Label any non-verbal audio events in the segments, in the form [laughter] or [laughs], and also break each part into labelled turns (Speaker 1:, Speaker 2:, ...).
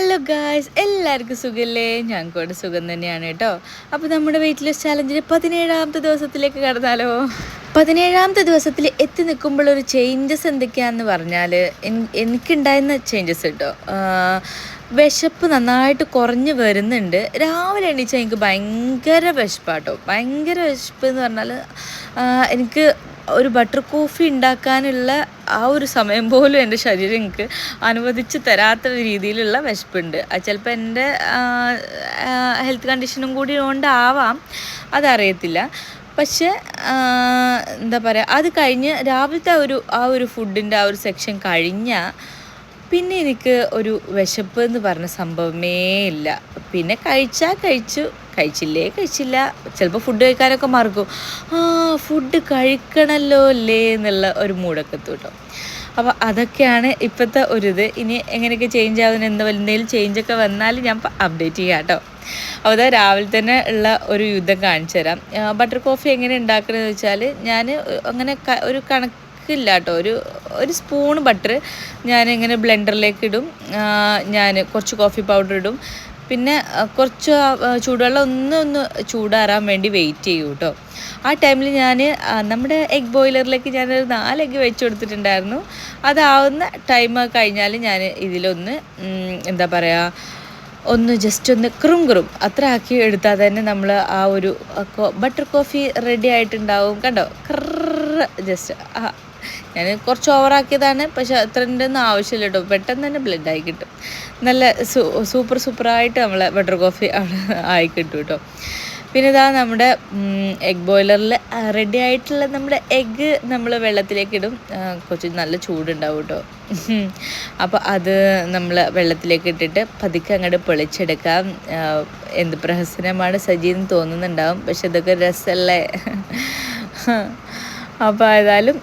Speaker 1: Hello guys എല്ലാവർക്കും സുഖല്ലേ? കൂടെ സുഖം തന്നെയാണ് കേട്ടോ. അപ്പോൾ നമ്മുടെ വെയിറ്റ് ലോസ് ചാലഞ്ചിന് പതിനേഴാമത്തെ ദിവസത്തിലേക്ക് കടന്നാലോ? പതിനേഴാമത്തെ ദിവസത്തിൽ എത്തി നിൽക്കുമ്പോൾ ഒരു ചേഞ്ചസ് എന്തൊക്കെയാണെന്ന് പറഞ്ഞാൽ എനിക്കുണ്ടായിരുന്ന ചേഞ്ചസ് കേട്ടോ. വിശപ്പ് നന്നായിട്ട് കുറഞ്ഞ് വരുന്നുണ്ട്. രാവിലെ എണീച്ചാൽ എനിക്ക് ഭയങ്കര വിശപ്പാട്ടോ. ഭയങ്കര വിശപ്പ് എന്ന് പറഞ്ഞാൽ എനിക്ക് ഒരു ബട്ടർ കോഫി ഉണ്ടാക്കാനുള്ള ആ ഒരു സമയം പോലും എന്റെ ശരീരം എനിക്ക് അനുവദിച്ച് തരാത്ത രീതിയിലുള്ള വിശപ്പുണ്ട്. ചിലപ്പോൾ എന്റെ ഹെൽത്ത് കണ്ടീഷനും കൂടി കൊണ്ടാവാം അതറിയത്തില്ല. പക്ഷേ എന്താ പറയുക അത് കഴിഞ്ഞ് രാവിലത്തെ ഒരു ആ ഒരു ഫുഡിന്റെ ആ ഒരു സെക്ഷൻ കഴിഞ്ഞാൽ പിന്നെ എനിക്ക് ഒരു വിശപ്പ് എന്ന് പറഞ്ഞ സംഭവമേ ഇല്ല. പിന്നെ കഴിച്ചാൽ കഴിച്ചു കഴിച്ചില്ലേ കഴിച്ചില്ല. ചിലപ്പോൾ ഫുഡ് കഴിക്കാനൊക്കെ മറക്കും. ആ ഫുഡ് കഴിക്കണല്ലോ അല്ലേ എന്നുള്ള ഒരു മൂടൊക്കെ എത്തും കേട്ടോ അപ്പോൾ അതൊക്കെയാണ് ഇപ്പോഴത്തെ ഒരു ഇത്. ഇനി എങ്ങനെയൊക്കെ ചേഞ്ച് ആവുന്ന എന്താ എന്തെങ്കിലും ചേഞ്ചൊക്കെ വന്നാൽ ഞാൻ അപ്ഡേറ്റ് ചെയ്യാം കേട്ടോ. അപ്പോൾ അതാ രാവിലെ തന്നെ ഉള്ള ഒരു യുദ്ധം കാണിച്ചു തരാം. ബട്ടർ കോഫി എങ്ങനെ ഉണ്ടാക്കണമെന്ന് വെച്ചാൽ ഞാൻ അങ്ങനെ ഒരു ഒരു കണക്കില്ല കേട്ടോ ഒരു ഒരു സ്പൂൺ ബട്ടർ ഞാൻ ഇങ്ങനെ ബ്ലെൻഡറിലേക്ക് ഇടും. ഞാൻ കുറച്ച് കോഫി പൗഡർ ഇടും. പിന്നെ കുറച്ച് ചൂടുവെള്ളം ഒന്ന് ഒന്ന് ചൂടാറാൻ വേണ്ടി വെയിറ്റ് ചെയ്യും കേട്ടോ ആ ടൈമിൽ ഞാൻ നമ്മുടെ എഗ് ബോയിലറിലേക്ക് ഞാനൊരു നാല് എഗ്ഗ് വെച്ച് കൊടുത്തിട്ടുണ്ടായിരുന്നു. അതാവുന്ന ടൈം കഴിഞ്ഞാൽ ഞാൻ ഇതിലൊന്ന് എന്താ പറയുക ഒന്ന് ജസ്റ്റ് ഒന്ന് ക്രും ക്രും. അത്ര ആക്കി എടുത്താൽ തന്നെ നമ്മൾ ആ ഒരു ബട്ടർ കോഫി റെഡി ആയിട്ടുണ്ടാവും. കണ്ടോ? ക്ര ജസ്റ്റ് ആ ഞാൻ കുറച്ച് ഓവറാക്കിയതാണ് പക്ഷെ അത്രന്റെ ഒന്നും ആവശ്യമില്ല കേട്ടോ പെട്ടെന്ന് തന്നെ ബ്ലെൻഡായി കിട്ടും. നല്ല സൂപ്പർ സൂപ്പറായിട്ട് നമ്മളെ ബട്ടർ കോഫി [laughs] ആയി കിട്ടും കേട്ടോ പിന്നെ ഇതാ നമ്മുടെ എഗ് ബോയിലറിൽ റെഡി ആയിട്ടുള്ള നമ്മുടെ എഗ്ഗ് നമ്മൾ വെള്ളത്തിലേക്ക് ഇടും. കുറച്ച് നല്ല ചൂടുണ്ടാവും കേട്ടോ [laughs] അപ്പോൾ അത് നമ്മൾ വെള്ളത്തിലേക്ക് ഇട്ടിട്ട് പതുക്കെ അങ്ങോട്ട് പൊളിച്ചെടുക്കാം. എന്ത് പ്രഹസനമാണ് സജീന്ന് തോന്നുന്നുണ്ടാവും. പക്ഷെ ഇതൊക്കെ രസമല്ലേ [laughs] അപ്പോൾ ഏതായാലും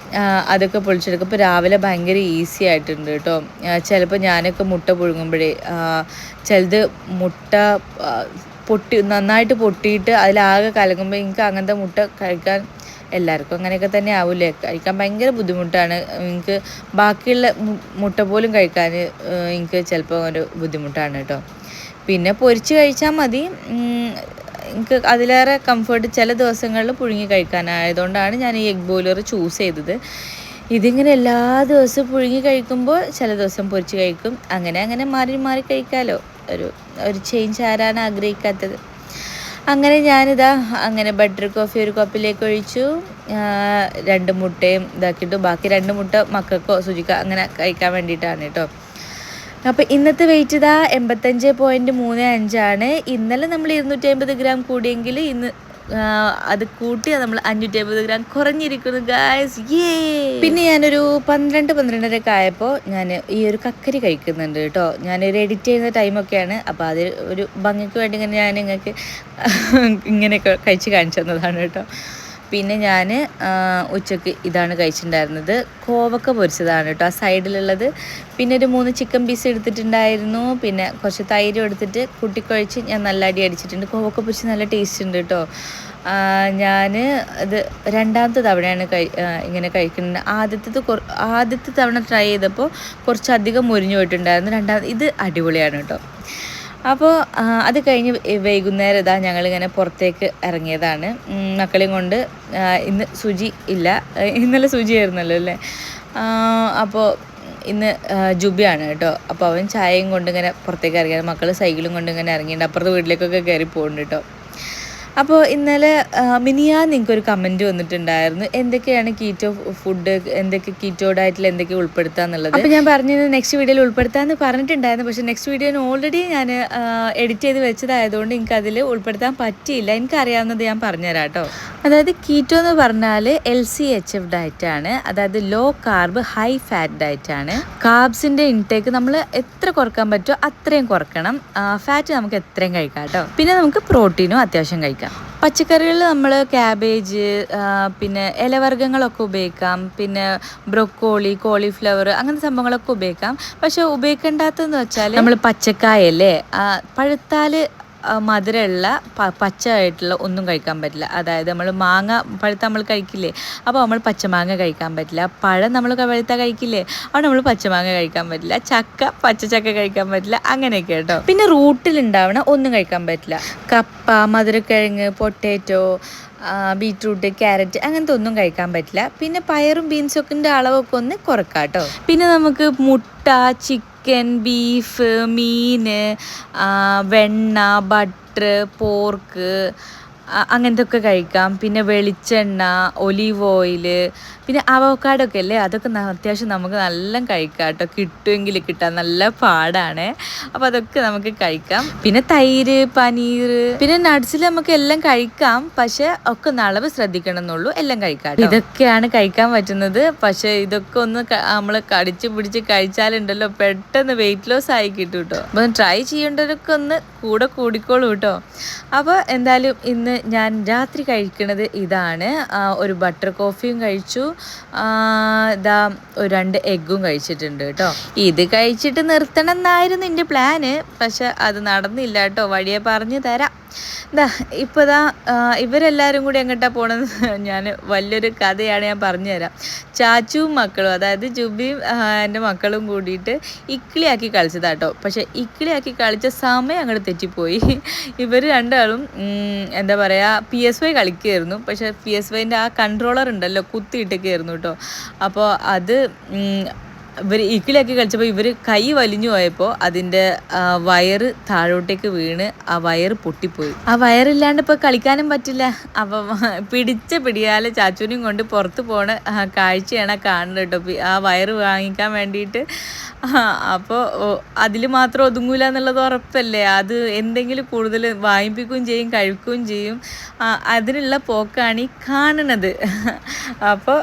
Speaker 1: അതൊക്കെ പൊളിച്ചെടുക്കും. ഇപ്പോൾ രാവിലെ ഭയങ്കര ഈസി ആയിട്ടുണ്ട് കേട്ടോ ചിലപ്പോൾ ഞാനൊക്കെ മുട്ട പുഴുങ്ങുമ്പോഴേ ചിലത് മുട്ട പൊട്ടി നന്നായിട്ട് പൊട്ടിയിട്ട് അതിലാകെ കലങ്ങുമ്പോൾ എനിക്ക് അങ്ങനത്തെ മുട്ട കഴിക്കാൻ എല്ലാവർക്കും അങ്ങനെയൊക്കെ തന്നെ ആവില്ലേ കഴിക്കാൻ ഭയങ്കര ബുദ്ധിമുട്ടാണ്. എനിക്ക് ബാക്കിയുള്ള മുട്ട പോലും കഴിക്കാൻ എനിക്ക് ചിലപ്പോൾ ഒരു ബുദ്ധിമുട്ടാണ് കേട്ടോ പിന്നെ പൊരിച്ച് കഴിച്ചാൽ മതി. എനിക്ക് അതിലേറെ കംഫർട്ട് ചില ദിവസങ്ങളിൽ പുഴുങ്ങി കഴിക്കാനായതുകൊണ്ടാണ് ഞാൻ ഈ എഗ് ബോയിലർ ചൂസ് ചെയ്തത്. ഇതിങ്ങനെ എല്ലാ ദിവസവും പുഴുങ്ങി കഴിക്കുമ്പോൾ ചില ദിവസം പൊരിച്ച് കഴിക്കും. അങ്ങനെ അങ്ങനെ മാറി മാറി കഴിക്കാമല്ലോ ഒരു ഒരു ചേഞ്ച് ആരാണ് ആഗ്രഹിക്കാത്തത്? അങ്ങനെ ഞാനിതാ അങ്ങനെ ബട്ടർ കോഫി ഒരു കപ്പിലേക്ക് ഒഴിച്ചു. രണ്ട് മുട്ടയും ഇതാക്കിയിട്ടു. ബാക്കി രണ്ട് മുട്ട മക്കൾക്കോ സുജിക്കോ അങ്ങനെ കഴിക്കാൻ വേണ്ടിയിട്ടാണ് കേട്ടോ. അപ്പോൾ ഇന്നത്തെ വെയിറ്റ് ഇതാ എൺപത്തഞ്ച് പോയിന്റ് മൂന്ന് അഞ്ചാണ് ഇന്നലെ നമ്മൾ ഇരുന്നൂറ്റി അമ്പത് ഗ്രാം കൂടിയെങ്കിൽ ഇന്ന് അത് കൂട്ടി നമ്മൾ അഞ്ഞൂറ്റി അമ്പത് ഗ്രാം കുറഞ്ഞിരിക്കുന്നു ഗായസ് യേ പിന്നെ ഞാനൊരു പന്ത്രണ്ട് പന്ത്രണ്ടരയൊക്കെ ആയപ്പോൾ ഞാൻ ഈ ഒരു കക്കരി കഴിക്കുന്നുണ്ട് കേട്ടോ. ഞാനൊരു എഡിറ്റ് ചെയ്യുന്ന ടൈമൊക്കെയാണ് അപ്പോൾ അത് ഒരു ഭംഗിക്ക് വേണ്ടി ഇങ്ങനെ ഞാൻ നിങ്ങൾക്ക് ഇങ്ങനെയൊക്കെ കഴിച്ച് കാണിച്ചു തന്നതാണ് കേട്ടോ. പിന്നെ ഞാൻ ഉച്ചയ്ക്ക് ഇതാണ് കഴിച്ചിട്ടുണ്ടായിരുന്നത് കോവക്ക പൊരിച്ചതാണ് കേട്ടോ ആ സൈഡിലുള്ളത്. പിന്നെ ഒരു മൂന്ന് ചിക്കൻ പീസ് എടുത്തിട്ടുണ്ടായിരുന്നു. പിന്നെ കുറച്ച് തൈരും എടുത്തിട്ട് കുട്ടിക്കുഴച്ച് ഞാൻ നല്ല അടി അടിച്ചിട്ടുണ്ട്. കോവക്ക പൊരിച്ച് നല്ല ടേസ്റ്റ് ഉണ്ട് കേട്ടോ ഞാൻ ഇത് രണ്ടാമത്തെ തവണയാണ് കഴി ഇങ്ങനെ കഴിക്കുന്നത്. ആദ്യത്തേത് ആദ്യത്തെ തവണ ട്രൈ ചെയ്തപ്പോൾ കുറച്ചധികം മുരിഞ്ഞു പോയിട്ടുണ്ടായിരുന്നു. രണ്ടാമത് ഇത് അടിപൊളിയാണ് കേട്ടോ അപ്പോൾ അത് കഴിഞ്ഞ് വൈകുന്നേരം ഇതാ ഞങ്ങളിങ്ങനെ പുറത്തേക്ക് ഇറങ്ങിയതാണ്. മക്കളെയും കൊണ്ട് ഇന്ന് സുജി ഇല്ല. ഇന്നലെ സുജി ആയിരുന്നല്ലോ അല്ലേ? അപ്പോൾ ഇന്ന് ജുബിയാണ് കേട്ടോ. അപ്പോൾ അവൻ ചായയും കൊണ്ട് ഇങ്ങനെ പുറത്തേക്ക് ഇറങ്ങിയത് മക്കൾ സൈക്കിളും കൊണ്ട് ഇങ്ങനെ ഇറങ്ങിയിട്ട് അപ്പുറത്തെ വീട്ടിലേക്കൊക്കെ കയറി പോകുന്നുണ്ട് കേട്ടോ. അപ്പോൾ ഇന്നലെ മിനിയാ മിനിയാന്ന് നിങ്ങൾക്കൊരു കമന്റ് വന്നിട്ടുണ്ടായിരുന്നു. എന്തൊക്കെയാണ് കീറ്റോ ഫുഡ് എന്തൊക്കെ കീറ്റോ ഡയറ്റിൽ എന്തൊക്കെ ഉൾപ്പെടുത്തുക എന്നുള്ളത്? അപ്പോൾ ഞാൻ പറഞ്ഞത് നെക്സ്റ്റ് വീഡിയോയിൽ ഉൾപ്പെടുത്താമെന്ന് പറഞ്ഞിട്ടുണ്ടായിരുന്നു. പക്ഷേ നെക്സ്റ്റ് വീഡിയോന് ഓൾറെഡി ഞാൻ എഡിറ്റ് ചെയ്ത് വെച്ചതായതുകൊണ്ട് എനിക്ക് അതിൽ ഉൾപ്പെടുത്താൻ പറ്റിയില്ല. എനിക്കറിയാവുന്നത് ഞാൻ പറഞ്ഞുതരാം കേട്ടോ. അതായത് കീറ്റോ എന്ന് പറഞ്ഞാൽ എൽ സി എച്ച് എഫ് ഡയറ്റാണ് അതായത് ലോ കാർബ് ഹൈ ഫാറ്റ് ഡയറ്റാണ് കാർബ്സിന്റെ ഇൻടേക്ക് നമ്മൾ എത്ര കുറയ്ക്കാൻ പറ്റുമോ അത്രയും കുറക്കണം. ഫാറ്റ് നമുക്ക് എത്രയും കഴിക്കാം കേട്ടോ. പിന്നെ നമുക്ക് പ്രോട്ടീനും അത്യാവശ്യം കഴിക്കാം. പച്ചക്കറികളിൽ നമ്മൾ ക്യാബേജ് പിന്നെ ഇലവർഗങ്ങളൊക്കെ ഉപയോഗിക്കാം. പിന്നെ ബ്രൊക്കോളി കോളിഫ്ലവർ അങ്ങനത്തെ സംഭവങ്ങളൊക്കെ ഉപയോഗിക്കാം. പക്ഷെ ഉപയോഗിക്കേണ്ടാത്തതെന്ന് വെച്ചാൽ നമ്മൾ പച്ചക്കായല്ലേ? ആ, മധുരമുള്ള പച്ചയായിട്ടുള്ള ഒന്നും കഴിക്കാൻ പറ്റില്ല. അതായത് നമ്മൾ മാങ്ങ പഴുത്ത നമ്മൾ കഴിക്കില്ലേ? അപ്പോൾ നമ്മൾ പച്ചമാങ്ങ കഴിക്കാൻ പറ്റില്ല. പഴം നമ്മൾ പഴുത്ത കഴിക്കില്ലേ? അപ്പോൾ നമ്മൾ പച്ചമാങ്ങ കഴിക്കാൻ പറ്റില്ല. ചക്ക പച്ച ചക്ക കഴിക്കാൻ പറ്റില്ല. അങ്ങനെയൊക്കെ കേട്ടോ. പിന്നെ റൂട്ടിലുണ്ടാവണ ഒന്നും കഴിക്കാൻ പറ്റില്ല. കപ്പ മധുരക്കിഴങ്ങ് പൊട്ടേറ്റോ ബീട്രൂട്ട് ക്യാരറ്റ് അങ്ങനത്തെ ഒന്നും കഴിക്കാൻ പറ്റില്ല. പിന്നെ പയറും ബീൻസൊക്കെ അളവൊക്കെ ഒന്ന് കുറക്കാം കേട്ടോ പിന്നെ നമുക്ക് മുട്ട ചിക്കൻ ബീഫ് മീൻ വെണ്ണ ബട്ടർ പോർക്ക് അങ്ങനത്തെ ഒക്കെ കഴിക്കാം. പിന്നെ വെളിച്ചെണ്ണ ഒലീവ് ഓയിൽ പിന്നെ അവക്കാടോ ഒക്കെ അല്ലേ? അതൊക്കെ അത്യാവശ്യം നമുക്ക് നല്ല കഴിക്കാം കേട്ടോ. കിട്ടുമെങ്കിൽ കിട്ടാൻ നല്ല പാടാണ്. അപ്പോൾ അതൊക്കെ നമുക്ക് കഴിക്കാം. പിന്നെ തൈര് പനീർ പിന്നെ നട്സിൽ നമുക്ക് എല്ലാം കഴിക്കാം. പക്ഷെ ഒക്കെ നളവ് ശ്രദ്ധിക്കണം എന്നുള്ളൂ എല്ലാം കഴിക്കാം ഇതൊക്കെയാണ് കഴിക്കാൻ പറ്റുന്നത്. പക്ഷെ ഇതൊക്കെ ഒന്ന് നമ്മൾ കടിച്ച് പിടിച്ച് കഴിച്ചാലുണ്ടല്ലോ. പെട്ടെന്ന് വെയിറ്റ് ലോസ് ആയി കിട്ടും കേട്ടോ. അപ്പം ട്രൈ ചെയ്യേണ്ടവരൊക്കെ ഒന്ന് കൂടെ കൂടിക്കോളൂ കേട്ടോ. അപ്പോൾ എന്തായാലും ഇന്ന് ഞാൻ രാത്രി കഴിക്കുന്നത് ഇതാണ്. ഒരു ബട്ടർ കോഫിയും കഴിച്ചു. ഇതാ ഒരു രണ്ട് എഗ്ഗും കഴിച്ചിട്ടുണ്ട് കേട്ടോ. ഇത് കഴിച്ചിട്ട് നിർത്തണം എന്നായിരുന്നു എന്റെ പ്ലാന് പക്ഷെ അത് നടന്നില്ല കേട്ടോ. വഴിയെ പറഞ്ഞു തരാം. ഇതാ ഇപ്പോൾ ആ, ഇവരെല്ലാവരും കൂടി എങ്ങോട്ടാ പോണത്? ഞാൻ വലിയൊരു കഥയാണ് ഞാൻ പറഞ്ഞു തരാം ചാച്ചുവും മക്കളും അതായത് ജുബിയും എന്റെ മക്കളും കൂടിയിട്ട് ഇക്കിളിയാക്കി കളിച്ചതാട്ടോ പക്ഷെ ഇക്കിളിയാക്കി കളിച്ച സമയം അങ്ങോട്ട് തെറ്റിപ്പോയി. ഇവർ രണ്ടാളും എന്താ പറയുക പി എസ് വൈ കളിക്കുകയായിരുന്നു പക്ഷെ പി എസ് വൈന്റെ ആ കൺട്രോളർ ഉണ്ടല്ലോ കുത്തിയിട്ടൊക്കെയായിരുന്നു കേട്ടോ അപ്പോൾ അത് ഇവർ ഇക്കിളിയൊക്കെ കളിച്ചപ്പോൾ ഇവർ കൈ വലിഞ്ഞു പോയപ്പോൾ അതിന്റെ വയറ് താഴോട്ടേക്ക് വീണ് ആ വയറ് പൊട്ടിപ്പോയി. ആ വയറില്ലാണ്ട് ഇപ്പോൾ കളിക്കാനും പറ്റില്ല. അപ്പം പിടിച്ച പിടിയാലെ ചാച്ചൂനെയും കൊണ്ട് പുറത്ത് പോണ കാഴ്ചയാണ് കാണുന്നത് കേട്ടോ. ആ വയറ് വാങ്ങിക്കാൻ വേണ്ടിയിട്ട്. അപ്പോൾ അതിൽ മാത്രം ഒതുങ്ങൂല എന്നുള്ളത് ഉറപ്പല്ലേ? അത് എന്തെങ്കിലും കൂടുതൽ വാങ്ങിപ്പിക്കുകയും ചെയ്യും കഴിക്കുകയും ചെയ്യും. അതിനുള്ള പോക്കാണ് ഈ കാണുന്നത് അപ്പോൾ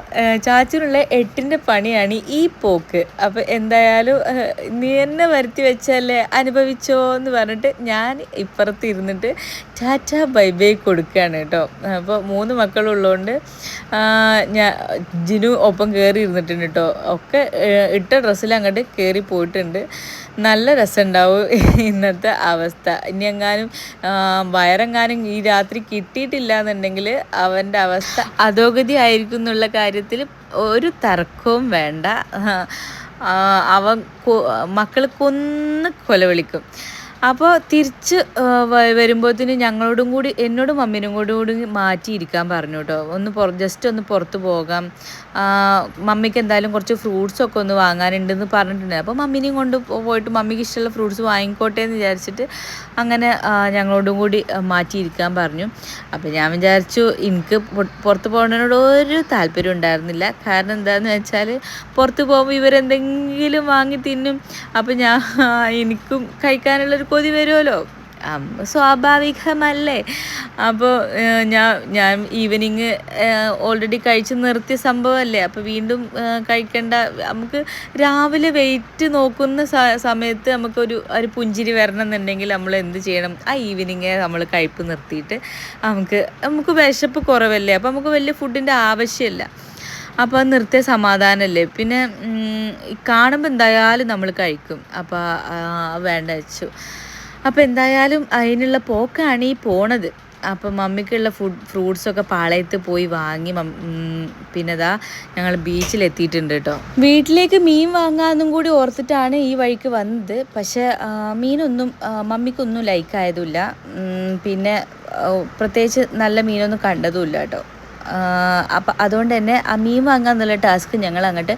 Speaker 1: ചാച്ചനുള്ള എട്ടിന്റെ പണിയാണ് ഈ പോക്ക്. അപ്പോൾ എന്തായാലും നീ എന്നെ വരുത്തി വെച്ചല്ലേ അനുഭവിച്ചോ എന്ന് പറഞ്ഞിട്ട് ഞാൻ ഇപ്പുറത്ത് ഇരുന്നിട്ട് ടാറ്റ ബൈ ബൈ കൊടുക്കുകയാണ് കേട്ടോ. അപ്പോൾ മൂന്ന് മക്കളുള്ളതുകൊണ്ട് ഞാൻ ജിനു ഒപ്പം കയറി ഇരുന്നിട്ടുണ്ട് കേട്ടോ. ഒക്കെ ഇട്ട ഡ്രസ്സിൽ അങ്ങോട്ട് കയറി പോയിട്ടുണ്ട്. നല്ല രസമുണ്ടാവും ഇന്നത്തെ അവസ്ഥ. ഇനി എങ്ങാനും വയറെങ്ങാനും ഈ രാത്രി കിട്ടിയിട്ടില്ല എന്നുണ്ടെങ്കിൽ അവന്റെ അവസ്ഥ അധോഗതി ആയിരിക്കും എന്നുള്ള കാര്യത്തിൽ ഒരു തർക്കവും വേണ്ട. അവ മക്കൾ കൊന്ന് കൊലവിളിക്കും. അപ്പോൾ തിരിച്ച് വരുമ്പോഴത്തേന് ഞങ്ങളോടും കൂടി എന്നോടും മമ്മീനും കൂടി കൂടി മാറ്റിയിരിക്കാൻ പറഞ്ഞു കേട്ടോ ഒന്ന് ജസ്റ്റ് ഒന്ന് പുറത്ത് പോകാം. മമ്മിക്ക് എന്തായാലും കുറച്ച് ഫ്രൂട്ട്സൊക്കെ ഒന്ന് വാങ്ങാനുണ്ടെന്ന് പറഞ്ഞിട്ടുണ്ട്. അപ്പോൾ മമ്മീനെയും കൊണ്ട് പോയിട്ട് മമ്മിക്ക് ഇഷ്ടമുള്ള ഫ്രൂട്ട്സ് വാങ്ങിക്കോട്ടെ എന്ന് വിചാരിച്ചിട്ട് അങ്ങനെ ഞങ്ങളോടും കൂടി മാറ്റിയിരിക്കാൻ പറഞ്ഞു. അപ്പോൾ ഞാൻ വിചാരിച്ചു എനിക്ക് പുറത്ത് പോകുന്നതിനോട് ഒരു താല്പര്യം ഉണ്ടായിരുന്നില്ല. കാരണം എന്താണെന്ന് വെച്ചാൽ പുറത്ത് പോകുമ്പോൾ ഇവരെന്തെങ്കിലും വാങ്ങി തിന്നും. അപ്പോൾ ഞാൻ എനിക്കും കഴിക്കാനുള്ളൊരു കൊതി വരുമല്ലോ? സ്വാഭാവികമല്ലേ? അപ്പോൾ ഞാൻ ഞാൻ ഈവനിങ് ഓൾറെഡി കഴിച്ച് നിർത്തിയ സംഭവമല്ലേ? അപ്പോൾ വീണ്ടും കഴിക്കേണ്ട. നമുക്ക് രാവിലെ വെയിറ്റ് നോക്കുന്ന സമയത്ത് നമുക്കൊരു ഒരു പുഞ്ചിരി വരണം എന്നുണ്ടെങ്കിൽ നമ്മൾ എന്ത് ചെയ്യണം? ആ ഈവനിങ് നമ്മൾ കഴിപ്പ് നിർത്തിയിട്ട് നമുക്ക് നമുക്ക് വിശപ്പ് കുറവല്ലേ? അപ്പോൾ നമുക്ക് വലിയ ഫുഡിന്റെ ആവശ്യമില്ല. അപ്പോൾ അത് നിർത്തിയ സമാധാനമല്ലേ? പിന്നെ കാണുമ്പോൾ എന്തായാലും നമ്മൾ കഴിക്കും. അപ്പോൾ വേണ്ട വെച്ചു. അപ്പോൾ എന്തായാലും അതിനുള്ള പോക്കാണ് ഈ പോണത്. അപ്പം മമ്മിക്കുള്ള ഫുഡ് ഫ്രൂട്ട്സൊക്കെ പാളയത്ത് പോയി വാങ്ങി പിന്നെ ദാ ഞങ്ങൾ ബീച്ചിലെത്തിയിട്ടുണ്ട് കേട്ടോ വീട്ടിലേക്ക് മീൻ വാങ്ങാമെന്നും കൂടി ഓർത്തിട്ടാണ് ഈ വഴിക്ക് വന്നത്. പക്ഷേ മീനൊന്നും മമ്മിക്കൊന്നും ലൈക്കായതുമില്ല. പിന്നെ പ്രത്യേകിച്ച് നല്ല മീനൊന്നും കണ്ടതുമില്ല കേട്ടോ അപ്പം അതുകൊണ്ട് തന്നെ ആ മീൻ വാങ്ങുക എന്നുള്ള ടാസ്ക് ഞങ്ങൾ അങ്ങോട്ട്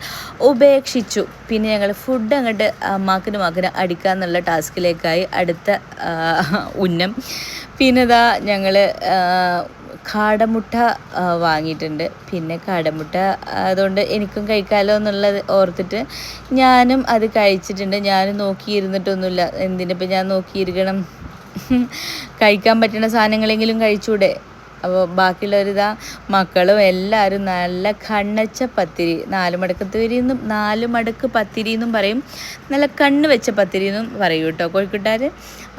Speaker 1: ഉപേക്ഷിച്ചു. പിന്നെ ഞങ്ങൾ ഫുഡ് അങ്ങോട്ട് മാക്കിന് അടിക്കുക എന്നുള്ള ടാസ്കിലേക്കായി അടുത്ത ഉന്നം. പിന്നെ ഇതാ ഞങ്ങൾ കാടമുട്ട വാങ്ങിയിട്ടുണ്ട്. പിന്നെ കാടമുട്ട അതുകൊണ്ട് എനിക്കും കഴിക്കാമല്ലോ എന്നുള്ളത് ഓർത്തിട്ട് ഞാനും അത് കഴിച്ചിട്ടുണ്ട്. ഞാനും നോക്കിയിരുന്നിട്ടൊന്നുമില്ല. എന്തിനിപ്പോൾ ഞാൻ നോക്കിയിരിക്കണം? കഴിക്കാൻ പറ്റുന്ന സാധനങ്ങളെങ്കിലും കഴിച്ചൂടെ? അപ്പോൾ ബാക്കിയുള്ളവരിതാ മക്കളും എല്ലാവരും നല്ല കണ്ണച്ച പത്തിരി നാല് മടക്കത്തിരി എന്നും നാല് മടക്ക് പത്തിരി എന്നും പറയും. നല്ല കണ്ണ് വെച്ച പത്തിരി എന്നും പറയും കേട്ടോ കോഴിക്കോട്ടുകാർ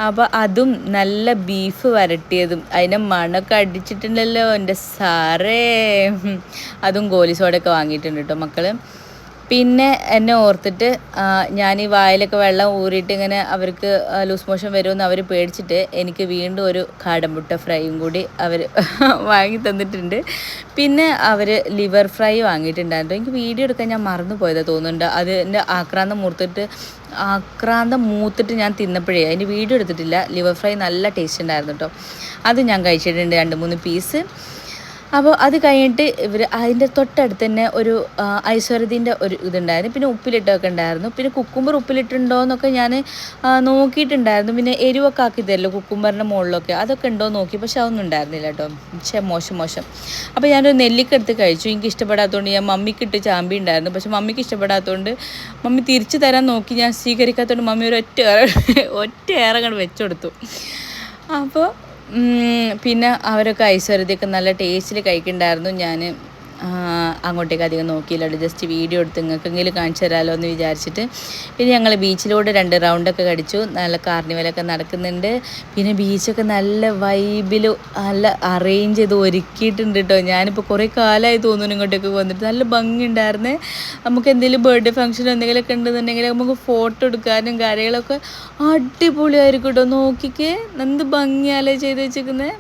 Speaker 1: അപ്പോൾ അതും നല്ല ബീഫ് വരട്ടിയതും. അതിനെ മണമൊക്കെ അടിച്ചിട്ടുണ്ടല്ലോ എന്റെ സാറേ. അതും കോലിസോടൊക്കെ വാങ്ങിയിട്ടുണ്ട് കേട്ടോ മക്കൾ പിന്നെ എന്നെ ഓർത്തിട്ട് ഞാൻ ഈ വായിലൊക്കെ വെള്ളം ഊറിയിട്ട് ഇങ്ങനെ അവർക്ക് ലൂസ് മോഷൻ വരുമെന്ന് അവർ പേടിച്ചിട്ട് എനിക്ക് വീണ്ടും ഒരു കാടമുട്ട ഫ്രൈയും കൂടി അവർ [laughs] വാങ്ങി തന്നിട്ടുണ്ട്. പിന്നെ അവർ ലിവർ ഫ്രൈ വാങ്ങിയിട്ടുണ്ടായിരുന്നു. എനിക്ക് വീഡിയോ എടുക്കാൻ ഞാൻ മറന്നു പോയതാണ് തോന്നുന്നുണ്ട്. അത് എന്റെ ആക്രാന്തം മൂർത്തിട്ട് ആക്രാന്തം മൂത്തിട്ട് ഞാൻ തിന്നപ്പോഴേ അതിന്റെ വീഡിയോ എടുത്തിട്ടില്ല. ലിവർ ഫ്രൈ നല്ല ടേസ്റ്റ് ഉണ്ടായിരുന്നു കേട്ടോ അത് ഞാൻ കഴിച്ചിട്ടുണ്ട് രണ്ട് മൂന്ന് പീസ്. അപ്പോൾ അത് കഴിഞ്ഞിട്ട് ഇവർ അതിന്റെ തൊട്ടടുത്ത് തന്നെ ഒരു ഐശ്വര്യത്തിന്റെ ഒരു ഇതുണ്ടായിരുന്നു. പിന്നെ ഉപ്പിലിട്ടൊക്കെ ഉണ്ടായിരുന്നു. പിന്നെ കുക്കുംബർ ഉപ്പിലിട്ടുണ്ടോ എന്നൊക്കെ ഞാൻ നോക്കിയിട്ടുണ്ടായിരുന്നു. പിന്നെ എരിവൊക്കെ ആക്കി തരല്ലോ കുക്കുംബറിന്റെ മുകളിലൊക്കെ. അതൊക്കെ ഉണ്ടോ നോക്കി. പക്ഷെ അതൊന്നും ഉണ്ടായിരുന്നില്ല കേട്ടോ. പക്ഷേ മോശം മോശം. അപ്പോൾ ഞാനൊരു നെല്ലിക്ക എടുത്ത് കഴിച്ചു. എനിക്ക് ഇഷ്ടപ്പെടാത്തതുകൊണ്ട് ഞാൻ മമ്മിക്കിട്ട് ചാമ്പി ഉണ്ടായിരുന്നു. പക്ഷെ മമ്മിക്ക് ഇഷ്ടപ്പെടാത്തതുകൊണ്ട് മമ്മി തിരിച്ചു തരാൻ നോക്കി. ഞാൻ സ്വീകരിക്കാത്തതുകൊണ്ട് മമ്മി ഒരു ഒറ്റ ഒറ്റ ഏറെ കണ്ട് വെച്ചുകൊടുത്തു അപ്പോൾ ഉം, പിന്നെ അവരൊക്കെ ഐശ്വര്യതൊക്കെ നല്ല ടേസ്റ്റിൽ കഴിക്കുന്നുണ്ടായിരുന്നു ഞാൻ അങ്ങോട്ടേക്ക് അധികം നോക്കിയില്ല ജസ്റ്റ് വീഡിയോ എടുത്ത് നിങ്ങൾക്കെങ്കിലും കാണിച്ചു തരാമല്ലോ എന്ന് വിചാരിച്ചിട്ട്. പിന്നെ ഞങ്ങൾ ബീച്ചിലൂടെ രണ്ട് റൗണ്ടൊക്കെ കടിച്ചു. നല്ല കാർണിവലൊക്കെ നടക്കുന്നുണ്ട്. പിന്നെ ബീച്ചൊക്കെ നല്ല വൈബിൽ നല്ല അറേഞ്ച് ചെയ്ത് ഒരുക്കിയിട്ടുണ്ട് കേട്ടോ ഞാനിപ്പോൾ കുറേ കാലമായി തോന്നുന്നു ഇങ്ങോട്ടേക്ക് വന്നിട്ട്. നല്ല ഭംഗിയുണ്ടായിരുന്നേ. നമുക്ക് എന്തെങ്കിലും ബർത്ത്ഡേ ഫംഗ്ഷൻ എന്തെങ്കിലുമൊക്കെ ഉണ്ടെന്നുണ്ടെങ്കിൽ നമുക്ക് ഫോട്ടോ എടുക്കാനും കാര്യങ്ങളൊക്കെ അടിപൊളിയായിരിക്കും കേട്ടോ നോക്കിക്കേ. എന്ത് ഭംഗിയാലേ ചെയ്ത് വെച്ചേക്കുന്നത്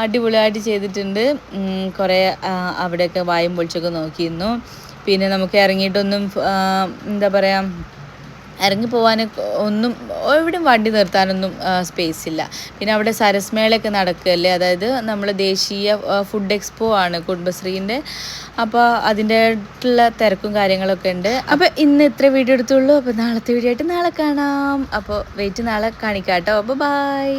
Speaker 1: അടിപൊളിയായിട്ട് ചെയ്തിട്ടുണ്ട്. കുറേ അവിടെയൊക്കെ വായും പൊളിച്ചൊക്കെ നോക്കിയിരുന്നു. പിന്നെ നമുക്ക് ഇറങ്ങിയിട്ടൊന്നും എന്താ പറയുക ഇറങ്ങി പോകാൻ ഒന്നും എവിടെയും വണ്ടി നിർത്താനൊന്നും സ്പേസ് ഇല്ല. പിന്നെ അവിടെ സരസ്മേളയൊക്കെ നടക്കുകയല്ലേ അതായത് നമ്മൾ ദേശീയ ഫുഡ് എക്സ്പോ ആണ് കുടുംബശ്രീന്റെ അപ്പോൾ അതിന്റെതായിട്ടുള്ള തിരക്കും കാര്യങ്ങളൊക്കെ ഉണ്ട്. അപ്പോൾ ഇന്ന് ഇത്ര വീഡിയോ എടുത്തുള്ളൂ. അപ്പോൾ നാളത്തെ വീഡിയോ ആയിട്ട് നാളെ കാണാം. അപ്പോൾ വെയിറ്റ് നാളെ കാണിക്കാം കേട്ടോ അപ്പോൾ ബൈ